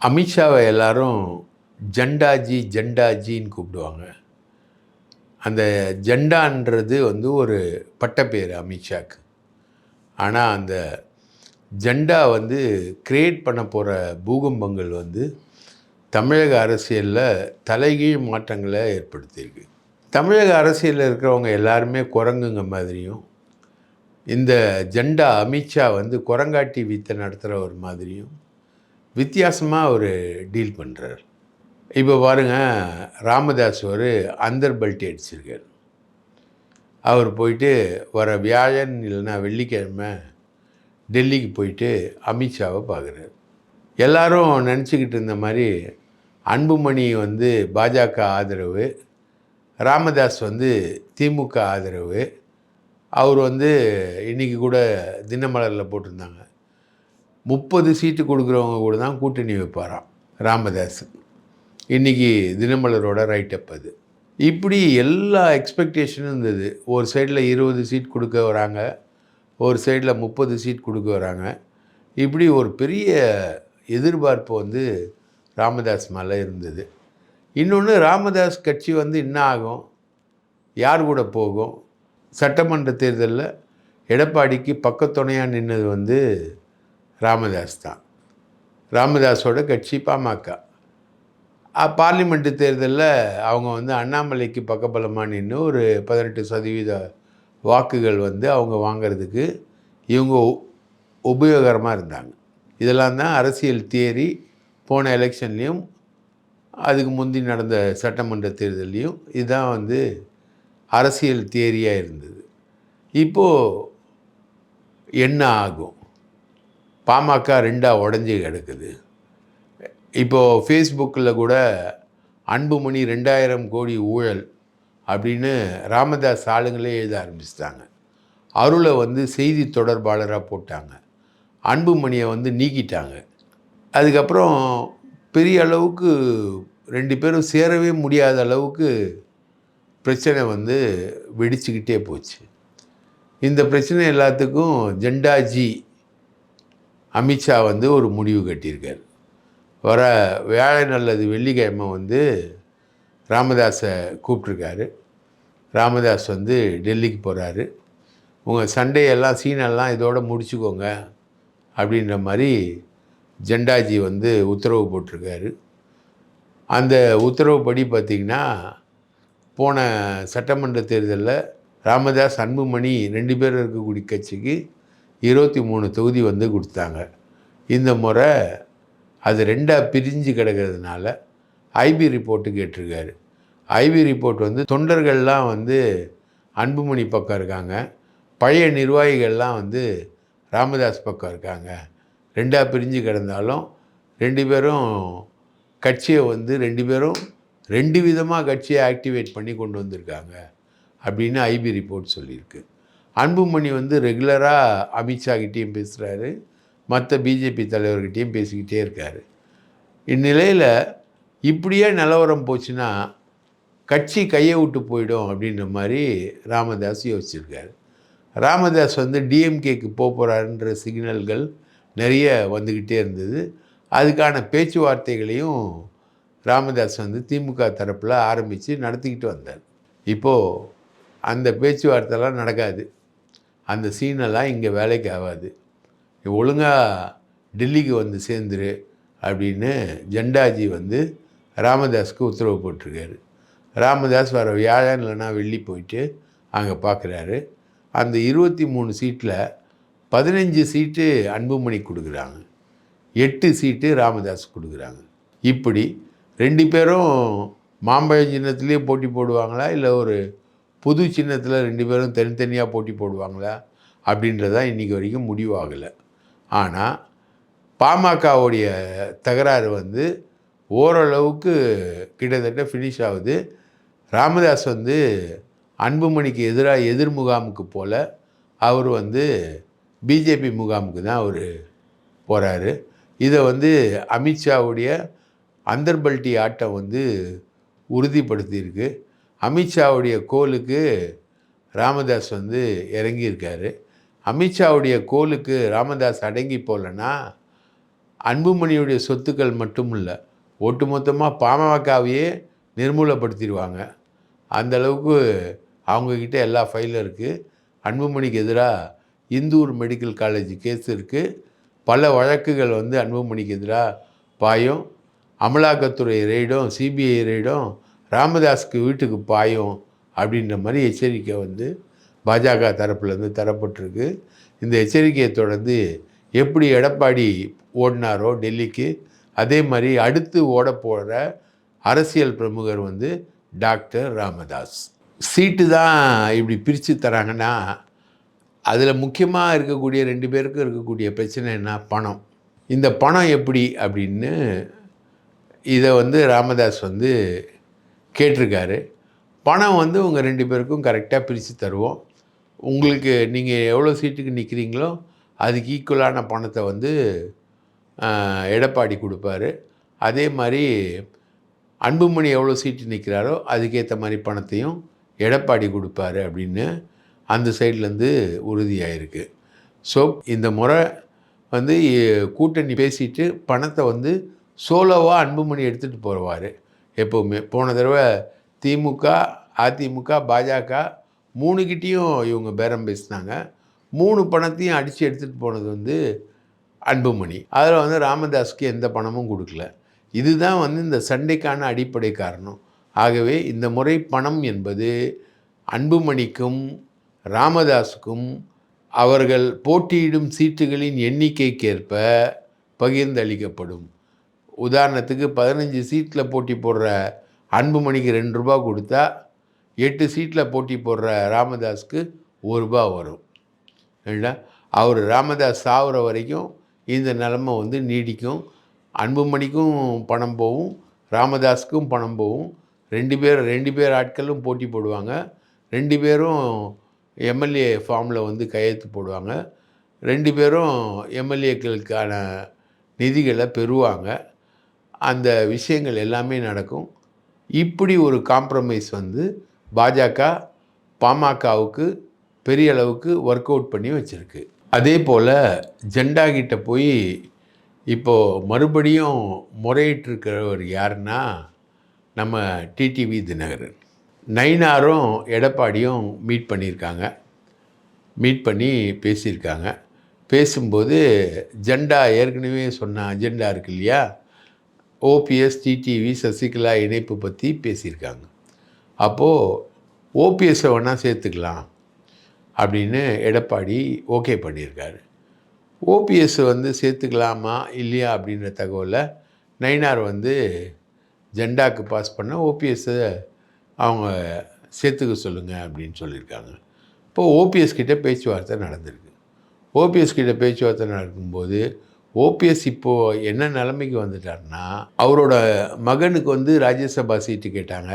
அமித்ஷாவை எல்லாரும் ஜண்டாஜி ஜண்டாஜின்னு கூப்பிடுவாங்க. அந்த ஜண்டான்றது வந்து ஒரு பட்டப்பேர் அமித்ஷாக்கு. ஆனால் அந்த ஜெண்டா வந்து கிரியேட் பண்ண போகிற பூகம்பங்கள் வந்து தமிழக அரசியலில் தலைகீழ் மாற்றங்களை ஏற்படுத்தியிருக்கு. தமிழக அரசியலில் இருக்கிறவங்க எல்லாருமே குரங்குங்க மாதிரியும் இந்த ஜெண்டா அமித்ஷா வந்து குரங்காட்டி வித்தை நடத்துகிற ஒரு மாதிரியும் வித்தியாசமாக ஒரு டீல் பண்ணுறார் இப்போ பாருங்கள் ராமதாஸ் ஒரு அந்தர் பல்ட்டி அடிச்சிருக்கார். அவர் போயிட்டு வர வியாழன் இல்லைன்னா வெள்ளிக்கிழமை டெல்லிக்கு போயிட்டு அமித்ஷாவை பார்க்குறாரு எல்லாரும் நினச்சிக்கிட்டு இருந்த மாதிரி அன்புமணி வந்து பாஜக ஆதரவு ராமதாஸ் வந்து திமுக ஆதரவு அவர் வந்து இன்றைக்கி கூட தினமலரில் போட்டிருந்தாங்க. முப்பது சீட்டு கொடுக்குறவங்க கூட தான் கூட்டணி வைப்பாராம். ராமதாஸ் இன்றைக்கி தினமலரோட ரைட் அப் அது. இப்படி எல்லா எக்ஸ்பெக்டேஷனும் இருந்தது. ஒரு சைடில் இருபது சீட் கொடுக்க வராங்க. ஒரு சைடில் முப்பது சீட் கொடுக்க வராங்க. இப்படி ஒரு பெரிய எதிர்பார்ப்பு வந்து ராமதாஸ் மேலே இருந்தது. இன்னொன்று ராமதாஸ் கட்சி வந்து என்ன ஆகும்? யார் கூட போகும்? சட்டமன்ற தேர்தலில் எடப்பாடிக்கு பக்கத்துணையாக நின்னது வந்து ராமதாஸ் தான். ராமதாஸோட கட்சி பாமக. பார்லிமெண்ட்டு தேர்தலில் அவங்க வந்து அண்ணாமலைக்கு பக்கபலமாக நின்று ஒரு பதினெட்டு சதவீத வாக்குகள் வந்து அவங்க வாங்கிறதுக்கு இவங்க உபயோகரமாக இருந்தாங்க. இதெல்லாம் தான் அரசியல் தியரி போன எலெக்ஷன்லேயும் அதுக்கு முந்தி நடந்த சட்டமன்ற தேர்தல்லையும் இதுதான் வந்து அரசியல் தியரியாக இருந்தது. இப்போது என்ன ஆகும்? பாமக ரெண்டாக உடஞ்சி கிடக்குது. இப்போது ஃபேஸ்புக்கில் கூட அன்புமணி ரெண்டாயிரம் கோடி ஊழல் அப்படின்னு ராமதாஸ் ஆளுங்களே எழுத ஆரம்பிச்சிட்டாங்க. அருளை வந்து செய்தி தொடர்பாளராக போட்டாங்க. அன்புமணியை வந்து நீக்கிட்டாங்க. அதுக்கப்புறம் பெரிய அளவுக்கு ரெண்டு பேரும் சேரவே முடியாத அளவுக்கு பிரச்சனை வந்து வெடிச்சுக்கிட்டே போச்சு. இந்த பிரச்சனை எல்லாத்துக்கும் ஜெண்டாஜி அமித்ஷா வந்து ஒரு முடிவு கட்டியிருக்கார். வர வியாழன் அல்லது வெள்ளிக்கிழமை வந்து ராமதாஸை கூப்பிட்ருக்காரு ராமதாஸ் வந்து டெல்லிக்கு போகிறாரு உங்கள் சண்டையெல்லாம் சீனெல்லாம் இதோட முடிச்சுக்கோங்க அப்படின்ற மாதிரி ஜெண்டாஜி வந்து உத்தரவு போட்டிருக்காரு. அந்த உத்தரவுப்படி பார்த்திங்கன்னா போன சட்டமன்ற தேர்தலில் ராமதாஸ் அன்புமணி ரெண்டு பேரும் இருக்கக்கூடிய கட்சிக்கு இருபத்தி மூணு தொகுதி வந்து கொடுத்தாங்க. இந்த முறை அது ரெண்டாக பிரிஞ்சு கிடக்கிறதுனால ஐபி ரிப்போர்ட்டு கேட்டிருக்காரு. ஐபி ரிப்போர்ட் வந்து தொண்டர்கள்லாம் வந்து அன்புமணி பக்கம் இருக்காங்க. பழைய நிர்வாகிகள்லாம் வந்து ராமதாஸ் பக்கம் இருக்காங்க. ரெண்டாக பிரிஞ்சு கிடந்தாலும் ரெண்டு பேரும் கட்சியை வந்து ரெண்டு பேரும் ரெண்டு விதமாக கட்சியை ஆக்டிவேட் பண்ணி கொண்டு வந்திருக்காங்க. அப்படின்னு ஐபி ரிப்போர்ட் சொல்லியிருக்கு. அன்புமணி வந்து ரெகுலராக அமித்ஷா கிட்டேயும் பேசுகிறாரு மற்ற பிஜேபி தலைவர்கிட்டையும் பேசிக்கிட்டே இருக்கார். இந்நிலையில் இப்படியே நிலவரம் போச்சுன்னா கட்சி கையை விட்டு போயிடும் அப்படின்ற மாதிரி ராமதாஸ் யோசிச்சிருக்காரு. ராமதாஸ் வந்து டிஎம்கேக்கு போக போகிறாருன்ற சிக்னல்கள் நிறைய வந்துக்கிட்டே இருந்தது. அதுக்கான பேச்சுவார்த்தைகளையும் ராமதாஸ் வந்து திமுக தரப்பில் ஆரம்பித்து நடத்திக்கிட்டு வந்தார். இப்போது அந்த பேச்சுவார்த்தைலாம் நடக்காது. அந்த சீனெல்லாம் இங்கே வேலைக்கு ஆகாது. நீ ஒழுங்காக டெல்லிக்கு வந்து சேர்ந்துரு அப்படின்னு ஜெண்டாஜி வந்து ராமதாஸ்க்கு உத்தரவு போட்டிருக்காரு. ராமதாஸ் வர வியாழன் இல்லைன்னா வெள்ளி போயிட்டு அங்கே பார்க்குறாரு. அந்த இருபத்தி மூணு சீட்டில் பதினஞ்சு சீட்டு அன்புமணி கொடுக்குறாங்க. எட்டு சீட்டு ராமதாஸ் கொடுக்குறாங்க. இப்படி ரெண்டு பேரும் மாம்பழ சின்னத்துலேயே போட்டி போடுவாங்களா? இல்லை ஒரு புது சின்னத்தில் ரெண்டு பேரும் தனித்தனியாக போட்டி போடுவாங்களா அப்படின்றதான் இன்றைக்கி வரைக்கும் முடிவாகலை. ஆனால் பாமகவுடைய தகராறு வந்து ஓரளவுக்கு கிட்டத்தட்ட ஃபினிஷ் ஆகுது. ராமதாஸ் வந்து அன்புமணிக்கு எதிராக எதிர் முகாமுக்கு போல அவர் வந்து பிஜேபி முகாமுக்கு தான் அவர் போகிறாரு இதை வந்து அமித்ஷாவுடைய அந்தர்பல்ட்டி ஆட்டம் வந்து உறுதிப்படுத்தியிருக்கு. அமித்ஷாவுடைய கோலுக்கு ராமதாஸ் வந்து இறங்கியிருக்காரு. அமித்ஷாவுடைய கோலுக்கு ராமதாஸ் அடங்கி போகலன்னா அன்புமணியுடைய சொத்துக்கள் மட்டும் இல்லை ஒட்டுமொத்தமாக பாமகவையே நிர்மூலப்படுத்திடுவாங்க. அந்த அளவுக்கு அவங்கக்கிட்ட எல்லா ஃபைலும் இருக்குது அன்புமணிக்கு எதிராக இந்தூர் மெடிக்கல் காலேஜ் கேஸ் இருக்குது பல வழக்குகள் வந்து அன்புமணிக்கு எதிராக பாயும். அமலாக்கத்துறை ரெய்டும் சிபிஐ ரெய்டும் ராமதாஸுக்கு வீட்டுக்கு பாயும் அப்படின்ற மாதிரி எச்சரிக்கை வந்து பாஜக தரப்புலேருந்து தரப்பட்டிருக்கு. இந்த எச்சரிக்கையை தொடர்ந்து எப்படி எடப்பாடி ஓடினாரோ டெல்லிக்கு அதே மாதிரி அடுத்து ஓட போகிற அரசியல் பிரமுகர் வந்து டாக்டர் ராமதாஸ். சீட்டு தான் இப்படி பிரித்து தராங்கன்னா அதில் முக்கியமாக இருக்கக்கூடிய ரெண்டு பேருக்கும் இருக்கக்கூடிய பிரச்சனை என்ன? பணம். இந்த பணம் எப்படி அப்படின்னு இதை வந்து ராமதாஸ் வந்து கேட்டிருக்காரு. பணம் வந்து உங்கள் ரெண்டு பேருக்கும் கரெக்டாக பிரித்து தருவோம். உங்களுக்கு நீங்கள் எவ்வளோ சீட்டுக்கு நிற்கிறீங்களோ அதுக்கு ஈக்குவலான பணத்தை வந்து எடப்பாடி கொடுப்பாரு. அதே மாதிரி அன்புமணி எவ்வளோ சீட்டு நிற்கிறாரோ அதுக்கேற்ற மாதிரி பணத்தையும் எடப்பாடி கொடுப்பாரு அப்படின்னு அந்த சைட்லேருந்து உறுதியாயிருக்கு. ஸோ இந்த முறை வந்து கூட்டணி பேசிட்டு பணத்தை வந்து சோலோவாக அன்புமணி எடுத்துகிட்டு போவார். எப்போவுமே. போன தடவை திமுக அதிமுக பாஜக மூணுக்கிட்டேயும் இவங்க பேரம் பேசினாங்க. மூணு பணத்தையும் அடித்து எடுத்துகிட்டு போனது வந்து அன்புமணி. அதில் வந்து ராமதாஸ்க்கு எந்த பணமும் கொடுக்கல. இதுதான் வந்து இந்த சண்டைக்கான அடிப்படை காரணம். ஆகவே இந்த முறை பணம் என்பது அன்புமணிக்கும் ராமதாஸுக்கும் அவர்கள் போட்டியிடும் சீட்டுகளின் எண்ணிக்கைக்கேற்ப பகிர்ந்தளிக்கப்படும். உதாரணத்துக்கு பதினஞ்சு சீட்டில் போட்டி போடுற அன்புமணிக்கு ரெண்டு ரூபா கொடுத்தா எட்டு சீட்டில் போட்டி போடுற ராமதாஸ்க்கு ஒரு ரூபா வரும். இல்லைங்களா? அவர் ராமதாஸ் சாகுற வரைக்கும் இந்த நிலமை வந்து நீடிக்கும். அன்புமணிக்கும் பணம் போகும் ராமதாஸுக்கும் பணம் போகும். ரெண்டு பேர் ரெண்டு பேர் ஆட்களும் போட்டி போடுவாங்க. ரெண்டு பேரும் எம்எல்ஏ ஃபார்மில் வந்து கையெழுத்து போடுவாங்க. ரெண்டு பேரும் எம்எல்ஏக்களுக்கான நிதிகளை பெறுவாங்க. அந்த விஷயங்கள் எல்லாமே நடக்கும். இப்படி ஒரு காம்ப்ரமைஸ் வந்து பாஜக பாமகவுக்கு பெரிய அளவுக்கு ஒர்க் அவுட் பண்ணி வச்சுருக்கு. அதே போல் ஜெண்டா கிட்ட போய் இப்போது மறுபடியும் முறையிட்டிருக்கிறவர் யாருன்னா நம்ம டிடிவி தினகரன். நயினாரும் எடப்பாடியும் மீட் பண்ணியிருக்காங்க. மீட் பண்ணி பேசியிருக்காங்க. பேசும்போது ஜெண்டா ஏற்கனவே சொன்ன அஜெண்டா இருக்கு இல்லையா? ஓபிஎஸ் டிடிவி சசிகலா இணைப்பு பற்றி பேசியிருக்காங்க. அப்போது ஓபிஎஸ்ஸை வேணால் சேர்த்துக்கலாம் அப்படின்னு எடப்பாடி ஓகே பண்ணியிருக்காரு. ஓபிஎஸ் வந்து சேர்த்துக்கலாமா இல்லையா அப்படின்ற தகவலை நயினார் வந்து ஜெண்டாக்கு பாஸ் பண்ண ஓபிஎஸ்ஸை அவங்க சேர்த்துக்க சொல்லுங்கள் அப்படின்னு சொல்லியிருக்காங்க. இப்போ ஓபிஎஸ் கிட்டே பேச்சுவார்த்தை நடந்திருக்கு. ஓபிஎஸ் கிட்ட பேச்சுவார்த்தை நடக்கும்போது ஓபிஎஸ் இப்போது என்ன நிலைமைக்கு வந்துட்டார்னா அவரோட மகனுக்கு வந்து ராஜ்யசபா சீட்டு கேட்டாங்க.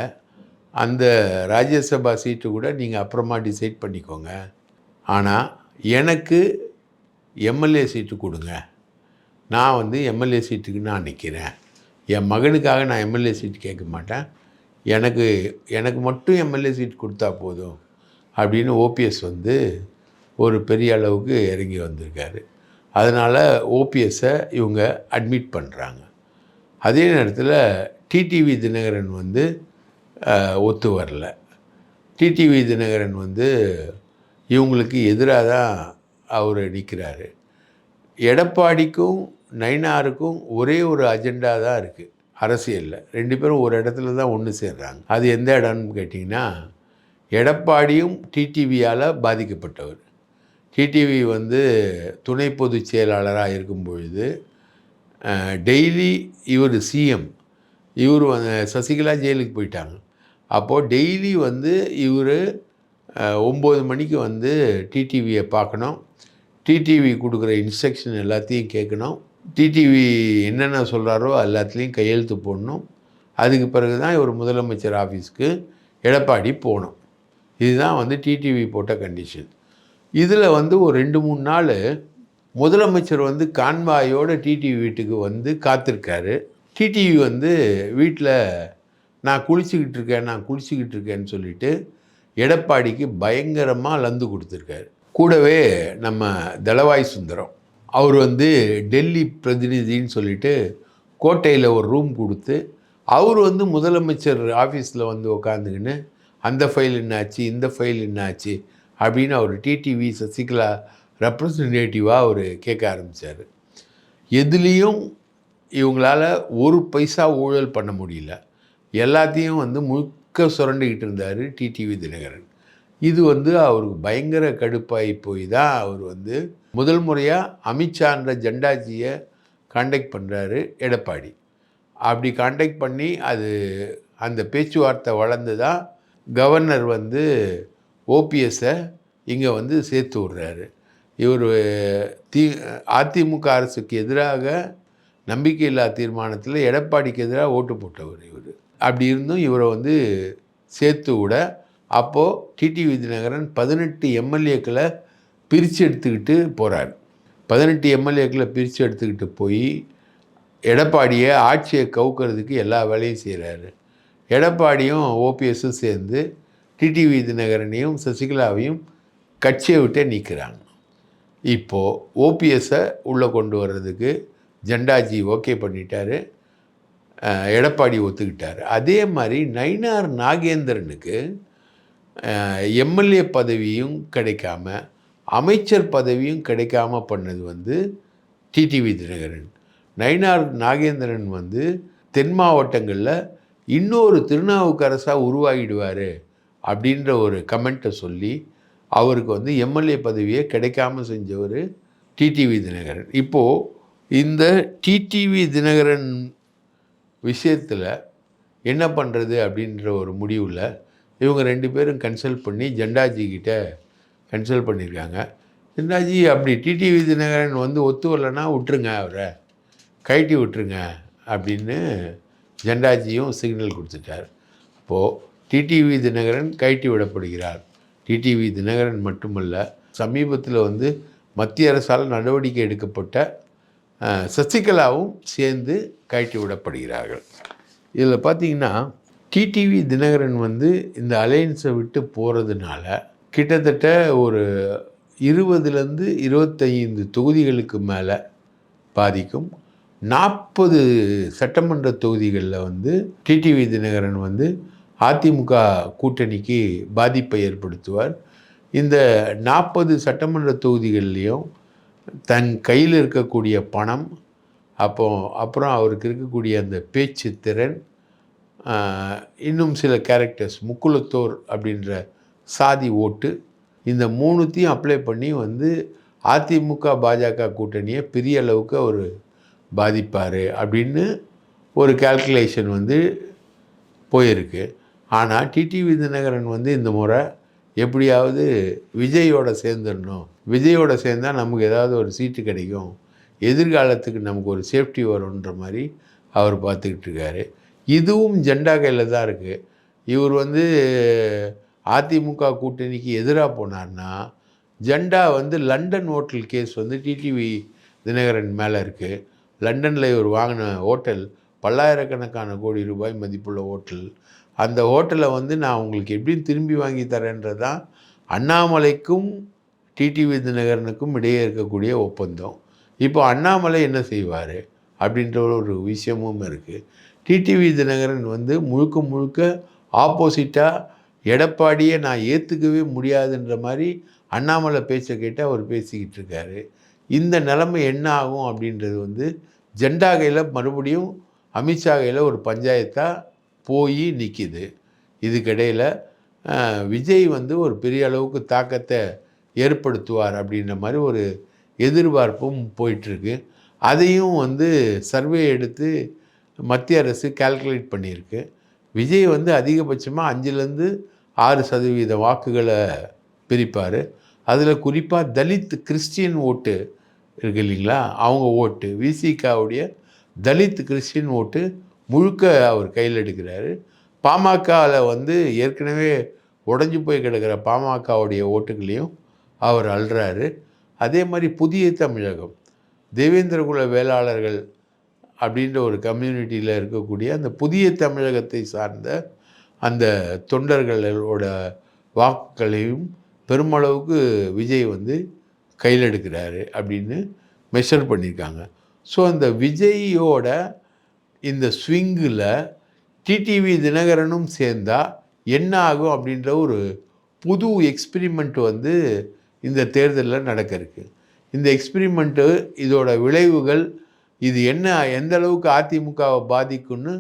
அந்த ராஜ்யசபா சீட்டு கூட நீங்கள் அப்புறமா டிசைட் பண்ணிக்கோங்க. ஆனால் எனக்கு எம்எல்ஏ சீட்டு கொடுங்க. நான் வந்து எம்எல்ஏ சீட்டுக்கு நான் நிற்கிறேன் என் மகனுக்காக நான் எம்எல்ஏ சீட்டு கேட்க மாட்டேன். எனக்கு எனக்கு மட்டும் எம்எல்ஏ சீட் கொடுத்தா போதும். அப்படின்னு ஓபிஎஸ் வந்து ஒரு பெரிய அளவுக்கு இறங்கி வந்திருக்காரு. அதனால் ஓபிஎஸ்ஸை இவங்க அட்மிட் பண்ணுறாங்க அதே நேரத்தில் டிடிவி தினகரன் வந்து ஒத்து வரல. டிடிவி தினகரன் வந்து இவங்களுக்கு எதிராக தான் அவர் நிற்கிறாரு எடப்பாடிக்கும் நைனாருக்கும் ஒரே ஒரு அஜெண்டா தான் இருக்குது அரசியலில். ரெண்டு பேரும் ஒரு இடத்துல தான் ஒன்று சேர்றாங்க. அது எந்த இடம்னு கேட்டிங்கன்னா எடப்பாடியும் டிடிவியால் பாதிக்கப்பட்டவர். டிடிவி வந்து துணை பொதுச் செயலாளராக இருக்கும் பொழுது டெய்லி இவர் சிஎம் இவர் சசிகலா ஜெயிலுக்கு போயிட்டாங்க. அப்போது டெய்லி வந்து இவர் ஒம்பது மணிக்கு வந்து டிடிவியை பார்க்கணும். டிடிவி கொடுக்குற இன்ஸ்ட்ரக்ஷன் எல்லாத்தையும் கேட்கணும். டிடிவி என்னென்ன சொல்கிறாரோ எல்லாத்துலேயும் கையெழுத்து போடணும். அதுக்கு பிறகு தான் இவர் முதலமைச்சர் ஆஃபீஸ்க்கு எடப்பாடி போகணும். இதுதான் வந்து டிடிவி போட்ட கண்டிஷன் இதில் வந்து ஒரு ரெண்டு மூணு நாள் முதலமைச்சர் வந்து கான்வாயோட டிடிவி வீட்டுக்கு வந்து காத்திருக்காரு. டிடிவி வந்து வீட்டில் நான் குளிச்சுக்கிட்டு இருக்கேன் நான் குளிச்சுக்கிட்டு இருக்கேன்னு சொல்லிட்டு எடப்பாடிக்கு பயங்கரமாக லந்து கொடுத்துருக்காரு. கூடவே நம்ம தளவாய் சுந்தரம் அவர் வந்து டெல்லி பிரதிநிதின்னு சொல்லிட்டு கோட்டையில் ஒரு ரூம் கொடுத்து அவர் வந்து முதலமைச்சர் ஆஃபீஸில் வந்து உக்காந்துக்கின்னு அந்த ஃபைல் என்னாச்சு இந்த ஃபைல் என்னாச்சு அப்படின்னு அவர் டிடிவி சசிகலா ரெப்ரசன்டேட்டிவாக அவர் கேட்க ஆரம்பித்தார் எதுலேயும் இவங்களால் ஒரு பைசா ஊழல் பண்ண முடியல. எல்லாத்தையும் வந்து முழுக்க சுரண்டிக்கிட்டு இருந்தார் டிடிவி தினகரன். இது வந்து அவருக்கு பயங்கர கடுப்பாகி போய் தான் அவர் வந்து முதல் முறையாக அமித்ஷான்ற ஜெண்டாஜியை காண்டாக்ட் பண்ணுறாரு எடப்பாடி. அப்படி காண்டாக்ட் பண்ணி அது அந்த பேச்சுவார்த்தை வளர்ந்து தான் கவர்னர் வந்து ஓபிஎஸ்ஸை இங்கே வந்து சேர்த்து விட்றாரு. இவர் தி அதிமுக அரசுக்கு எதிராக நம்பிக்கையில்லா தீர்மானத்தில் எடப்பாடிக்கு எதிராக ஓட்டு போட்டவர் இவர். அப்படி இருந்தும் இவரை வந்து சேர்த்து விட அப்போது டிடிவி தினகரன் பதினெட்டு எம்எல்ஏக்களை பிரித்து எடுத்துக்கிட்டு போகிறார் பதினெட்டு எம்எல்ஏக்களை பிரித்து எடுத்துக்கிட்டு போய் எடப்பாடியை ஆட்சியை கவுக்கிறதுக்கு எல்லா வேலையும் செய்கிறாரு எடப்பாடியும் ஓபிஎஸும் சேர்ந்து டிடிவி தினகரனையும் சசிகலாவையும் கட்சியை விட்டே நீக்கிறாங்க. இப்போது ஓபிஎஸ்ஸை உள்ளே கொண்டு வர்றதுக்கு ஜெண்டாஜி ஓகே பண்ணிட்டாரு. எடப்பாடி ஒத்துக்கிட்டார். அதே மாதிரி நயினார் நாகேந்திரனுக்கு எம்எல்ஏ பதவியும் கிடைக்காம அமைச்சர் பதவியும் கிடைக்காம பண்ணது வந்து டிடிவி தினகரன். நயினார் நாகேந்திரன் வந்து தென் மாவட்டங்களில் இன்னொரு திருநாவுக்கரசாக உருவாகிடுவார். அப்படின்ற ஒரு கமெண்ட்டை சொல்லி அவருக்கு வந்து எம்எல்ஏ பதவியே கிடைக்காம செஞ்சவர் டிடிவி தினகரன். இப்போது இந்த டிடிவி தினகரன் விஷயத்தில் என்ன பண்ணுறது அப்படின்ற ஒரு முடிவில் இவங்க ரெண்டு பேரும் கன்சல்ட் பண்ணி ஜெண்டாஜி கிட்ட கன்சல்ட் பண்ணியிருக்காங்க ஜெண்டாஜி அப்படி டிடிவி தினகரன் வந்து ஒத்து வரலன்னா விட்டுருங்க அவரை. கழட்டி விட்டுருங்க. அப்படின்னு ஜெண்டாஜியும் சிக்னல் கொடுத்துட்டார். அப்போது டிடிவி தினகரன் கழட்டி விடப்படுகிறார். டிடிவி தினகரன் மட்டுமல்ல சமீபத்தில் வந்து மத்திய அரசால் நடவடிக்கை எடுக்கப்பட்ட சசிகலாவும் சேர்ந்து கழட்டி விடப்படுகிறார்கள். இதில் பார்த்தீங்கன்னா டிடிவி தினகரன் வந்து இந்த அலையன்ஸை விட்டு போகிறதுனால கிட்டத்தட்ட ஒரு இருபதுலேருந்து இருபத்தைந்து தொகுதிகளுக்கு மேலே பாதிக்கும். நாற்பது சட்டமன்ற தொகுதிகளில் வந்து டிடிவி தினகரன் வந்து அதிமுக கூட்டணிக்கு பாதிப்பை ஏற்படுத்துவார். இந்த நாற்பது சட்டமன்ற தொகுதிகள்லேயும் தன் கையில் இருக்கக்கூடிய பணம் அப்போ அப்புறம் அவருக்கு இருக்கக்கூடிய அந்த பேச்சு திறன் இன்னும் சில கேரக்டர்ஸ் முக்குலத்தோர் அப்படின்ற சாதி ஓட்டு இந்த மூணுத்தையும் அப்ளை பண்ணி வந்து அதிமுக பாஜக கூட்டணியை பெரிய அளவுக்கு அவர் பாதிப்பார் அப்படின்னு ஒரு கால்குலேஷன் வந்து போயிருக்கு. ஆனால் டிடிவி தினகரன் வந்து இந்த முறை எப்படியாவது விஜயோட சேர்ந்துடணும். விஜயோட சேர்ந்தால் நமக்கு ஏதாவது ஒரு சீட்டு கிடைக்கும். எதிர்காலத்துக்கு நமக்கு ஒரு சேஃப்டி வரும்ன்ற மாதிரி அவர் பார்த்துக்கிட்டு இருக்காரு. இதுவும் ஜெண்டா கையில் தான் இருக்குது இவர் வந்து அதிமுக கூட்டணிக்கு எதிராக போனார்னா ஜெண்டா வந்து லண்டன் ஹோட்டல் கேஸ் வந்து டிடிவி தினகரன் மேலே இருக்குது லண்டனில் இவர் வாங்கின ஹோட்டல் பல்லாயிரக்கணக்கான கோடி ரூபாய் மதிப்புள்ள ஹோட்டல். அந்த ஹோட்டலை வந்து நான் உங்களுக்கு எப்படி திரும்பி வாங்கி தரேன்றது தான் அண்ணாமலைக்கும் டிடி தினகரனுக்கும் இடையே இருக்கக்கூடிய ஒப்பந்தம். இப்போ அண்ணாமலை என்ன செய்வார்? அப்படின்ற ஒரு விஷயமும் இருக்குது டிடிவி தினகரன் வந்து முழுக்க முழுக்க ஆப்போசிட்டாக எடப்பாடியை நான் ஏற்றுக்கவே முடியாதுன்ற மாதிரி அண்ணாமலை பேச்சை கேட்டு அவர் பேசிக்கிட்டு இருக்காரு. இந்த நிலைமை என்ன ஆகும் அப்படின்றது வந்து ஜெண்டா கையில் மறுபடியும் அமித்ஷா கையில் ஒரு பஞ்சாயத்தாக போய் நிற்கிது இதுக்கிடையில் விஜய் வந்து ஒரு பெரிய அளவுக்கு தாக்கத்தை ஏற்படுத்துவார் அப்படின்ற மாதிரி ஒரு எதிர்பார்ப்பும் போயிட்டுருக்கு. அதையும் வந்து சர்வே எடுத்து மத்திய அரசு கால்குலேட் பண்ணியிருக்கு. விஜய் வந்து அதிகபட்சமாக அஞ்சுலேருந்து ஆறு சதவீத வாக்குகளை பிரிப்பார். அதில் குறிப்பாக தலித் கிறிஸ்டியன் ஓட்டு இருக்கு இல்லைங்களா? அவங்க ஓட்டு விசிகாவுடைய தலித் கிறிஸ்டின் ஓட்டு முழுக்க அவர் கையில் எடுக்கிறாரு. பாமகவில் வந்து ஏற்கனவே உடஞ்சி போய் கிடக்கிற பாமகவுடைய ஓட்டுகளையும் அவர் அள்ளுறாரு அதே மாதிரி புதிய தமிழகம் தேவேந்திரகுல வேளாளர்கள் அப்படின்ற ஒரு கம்யூனிட்டியில் இருக்கக்கூடிய அந்த புதிய தமிழகத்தை சார்ந்த அந்த தொண்டர்களோட வாக்குகளையும் பெருமளவுக்கு விஜய் வந்து கையில் எடுக்கிறாரு அப்படின்னு மெஷர் பண்ணியிருக்காங்க. ஸோ அந்த விஜயோட இந்த ஸ்விங்கில் டிடிவி தினகரனும் சேர்ந்தா என்ன ஆகும் அப்படின்ற ஒரு புது எக்ஸ்பிரிமெண்ட் வந்து இந்த தேர்தலில் நடக்க இருக்குது இந்த எக்ஸ்பிரிமெண்ட்டு இதோட விளைவுகள் இது என்ன எந்த அளவுக்கு அதிமுகவை பாதிக்கும்னு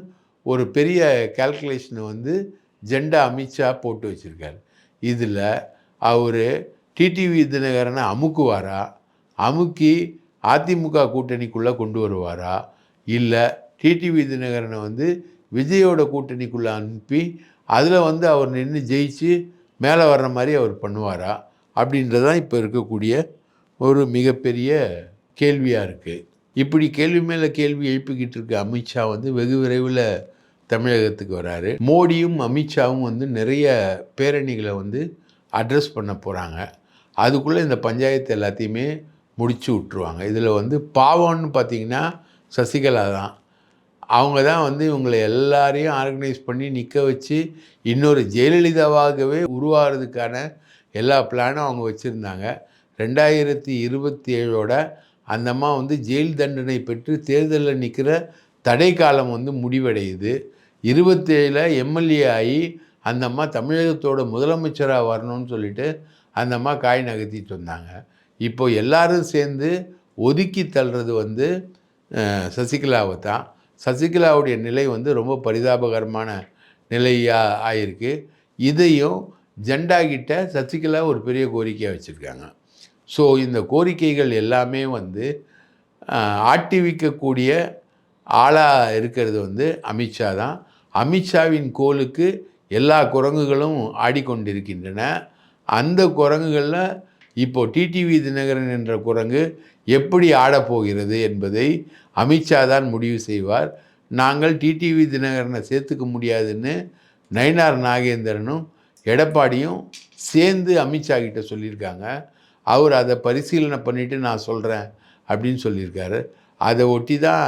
ஒரு பெரிய கால்குலேஷனை வந்து ஜெண்டா அமித்ஷா போட்டு வச்சுருக்காரு. இதில் அவர் டிடிவி தினகரனை அமுக்குவாரா? அமுக்கி அதிமுக கூட்டணிக்குள்ளே கொண்டு வருவாரா? இல்லை டிடிவி தினகரனை வந்து விஜயோட கூட்டணிக்குள்ளே அனுப்பி அதில் வந்து அவர் நின்று ஜெயிச்சு மேலே வர்ற மாதிரி அவர் பண்ணுவாரா அப்படின்றதான் இப்போ இருக்கக்கூடிய ஒரு மிகப்பெரிய கேள்வியாக இருக்குது இப்படி கேள்வி மேலே கேள்வி எழுப்பிக்கிட்டு இருக்க அமித்ஷா வந்து வெகு விரைவில் தமிழகத்துக்கு வராரு. மோடியும் அமித்ஷாவும் வந்து நிறைய பேரணிகளை வந்து அட்ரஸ் பண்ண போகிறாங்க அதுக்குள்ளே இந்த பஞ்சாயத்து எல்லாத்தையுமே முடிச்சு விட்ருவாங்க இதில் வந்து பாவம்னு பார்த்தீங்கன்னா சசிகலா தான். அவங்க தான் வந்து இவங்களை எல்லாரையும் ஆர்கனைஸ் பண்ணி நிற்க வச்சு இன்னொரு ஜெயலலிதாவாகவே உருவாகிறதுக்கான எல்லா பிளானும் அவங்க வச்சுருந்தாங்க. ரெண்டாயிரத்தி இருபத்தி ஏழோட அந்த அம்மா வந்து ஜெயில் தண்டனை பெற்று தேர்தலில் நிற்கிற தடை காலம் வந்து முடிவடையுது. இருபத்தேழில் எம்எல்ஏ ஆகி அந்த அம்மா தமிழகத்தோட முதலமைச்சராக வரணும்னு சொல்லிட்டு அந்த அம்மா காய் நகர்த்திட்டு வந்தாங்க. இப்போ எல்லாரும் சேர்ந்து ஒதுக்கி தள்ளுறது வந்து சசிகலாவை தான். சசிகலாவுடைய நிலை வந்து ரொம்ப பரிதாபகரமான நிலையாக ஆயிருக்கு. இதையும் ஜெண்டா கிட்ட சசிகலா ஒரு பெரிய கோரிக்கையாக வச்சுருக்காங்க. ஸோ இந்த கோரிக்கைகள் எல்லாமே வந்து ஆட்டி வைக்கக்கூடிய ஆளாக இருக்கிறது வந்து அமித்ஷா தான். அமித்ஷாவின் கோலுக்கு எல்லா குரங்குகளும் ஆடிக்கொண்டிருக்கின்றன. அந்த குரங்குகளில் இப்போ டிடிவி தினகரன் என்ற குரங்கு எப்படி ஆடப்போகிறது என்பதை அமித்ஷா தான் முடிவு செய்வார். நாங்கள் டிடிவி தினகரனை சேர்த்துக்க முடியாதுன்னு நயினார் நாகேந்திரனும் எடப்பாடியும் சேர்ந்து அமித்ஷா கிட்ட சொல்லியிருக்காங்க. அவர் அதை பரிசீலனை பண்ணிவிட்டு நான் சொல்கிறேன் அப்படின்னு சொல்லியிருக்காரு. அதை ஒட்டி தான்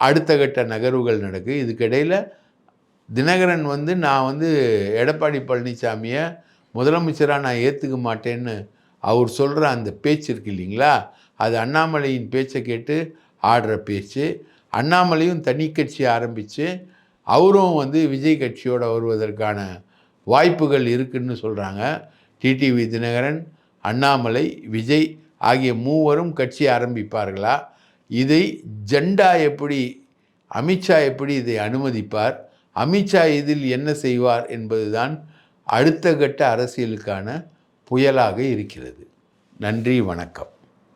அடுத்த கட்ட நகர்வுகள் நடக்கு. இதுக்கிடையில் தினகரன் வந்து நான் வந்து எடப்பாடி பழனிசாமியை முதலமைச்சராக நான் ஏற்றுக்க மாட்டேன்னு அவர் சொல்கிற அந்த பேச்சு இருக்கு இல்லைங்களா? அது அண்ணாமலையின் பேச்சை கேட்டு ஆடுற பேச்சு. அண்ணாமலையும் தனி கட்சி ஆரம்பித்து அவரும் வந்து விஜய் கட்சியோடு வருவதற்கான வாய்ப்புகள் இருக்குன்னு சொல்கிறாங்க டிடிவி தினகரன் அண்ணாமலை விஜய் ஆகிய மூவரும் கட்சி ஆரம்பிப்பார்களா? இதை ஜெண்டா எப்படி அமித்ஷா எப்படி இதை அனுமதிப்பார்? அமித்ஷா இதில் என்ன செய்வார் என்பதுதான் அடுத்த கட்ட அரசியலுக்கான புயலாக இருக்கிறது. நன்றி வணக்கம்.